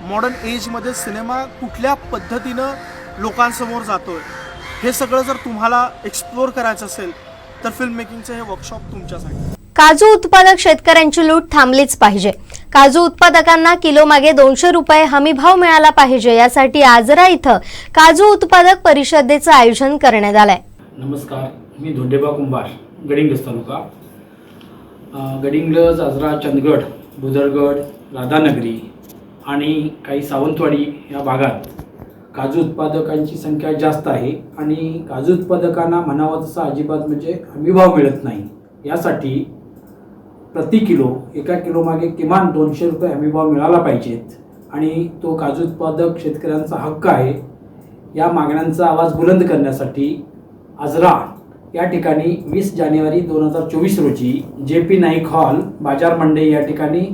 Modern एजमध्ये cinema कुठल्या पद्धतीनं लोकांसमोर जातोय हे सगळं जर तुम्हाला एक्सप्लोअर करायचं असेल तर फिल्म मेकिंगचं हे वर्कशॉप तुमच्यासाठी. काजू उत्पादक शेतकऱ्यांची लूट थांबलीच पाहिजे. काजू उत्पादकांना किलो मागे दोनशे रुपये हमी भाव मिळाला पाहिजे यासाठी आजरा इथं काजू उत्पादक परिषदेचं आयोजन करण्यात आलंय. नमस्कार मी धोंडेबा कुंभार गडिंग्लज तालुका. गडिंग्लज आजरा चंदगड बुदरगड राधानगरी आणि काही सावंतवाडी या भागात काजू उत्पादकांची संख्या जास्त आहे आणि काजू उत्पादकांना म्हणावं तसा अजिबात म्हणजे हमीभाव मिळत नाही. यासाठी प्रति किलो एका किलोमागे किमान दोनशे रुपये हमीभाव मिळाला पाहिजेत आणि तो काजू उत्पादक शेतकऱ्यांचा हक्क आहे. या मागण्यांचा आवाज बुलंद करण्यासाठी आजरा या ठिकाणी वीस जानेवारी दोन हजार चोवीस रोजी जे पी नाईक हॉल बाजार मंडई या ठिकाणी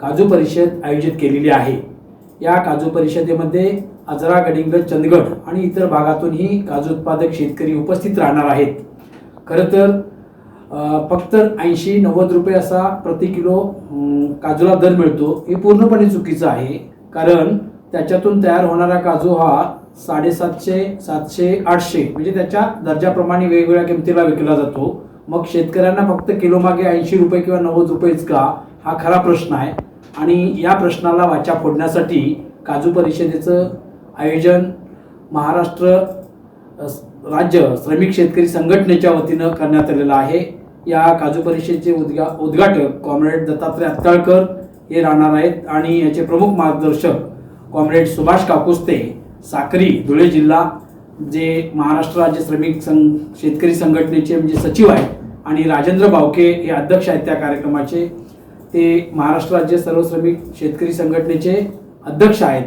काजू परिषद आयोजित केलेली आहे. या काजू परिषदेमध्ये आजरा गडिंगल चंदगड आणि इतर भागातूनही काजू उत्पादक शेतकरी उपस्थित राहणार आहेत. खरं तर फक्त ऐंशी नव्वद रुपये असा प्रति किलो काजूला दर मिळतो हे पूर्णपणे चुकीचं आहे. कारण त्याच्यातून तयार होणारा काजू हा साडेसातशे सातशे आठशे म्हणजे त्याच्या दर्जाप्रमाणे वेगवेगळ्या किमतीला विकला जातो. मग शेतकऱ्यांना फक्त किलोमागे ऐंशी रुपये किंवा नव्वद रुपयेच का? हा खरा प्रश्न आहे. आणि या प्रश्नाला वाचा फोडण्यासाठी काजू परिषदेचं आयोजन महाराष्ट्र राज्य श्रमिक शेतकरी संघटनेच्या वतीनं करण्यात आलेलं आहे. या काजू परिषदेचे उद्गा उद्घाटक कॉम्रेड दत्तात्रय अत्ताळकर हे राहणार आहेत आणि याचे प्रमुख मार्गदर्शक कॉम्रेड सुभाष काकुस्ते साक्री धुळे जिल्हा जे महाराष्ट्र राज्य श्रमिक संघ शेतकरी संघटनेचे म्हणजे सचिव आहेत आणि राजेंद्र बावके हे अध्यक्ष आहेत त्या कार्यक्रमाचे. ते महाराष्ट्र राज्य सर्व श्रमिक शेतकरी संघटनेचे अध्यक्ष आहेत.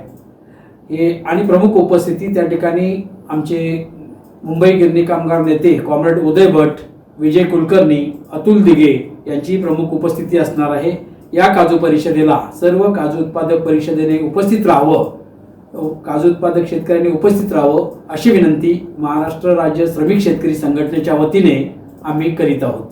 हे आणि प्रमुख उपस्थिती त्या ठिकाणी आमचे मुंबई गिरणी कामगार नेते कॉम्रेड उदय भट विजय कुलकर्णी अतुल दिघे यांची प्रमुख उपस्थिती असणार आहे. या काजू परिषदेला सर्व काजू उत्पादक परिषदेने उपस्थित राहावं काजू उत्पादक शेतकऱ्यांनी उपस्थित राहावं अशी विनंती महाराष्ट्र राज्य श्रमिक शेतकरी संघटनेच्या वतीने आम्ही करीत आहोत.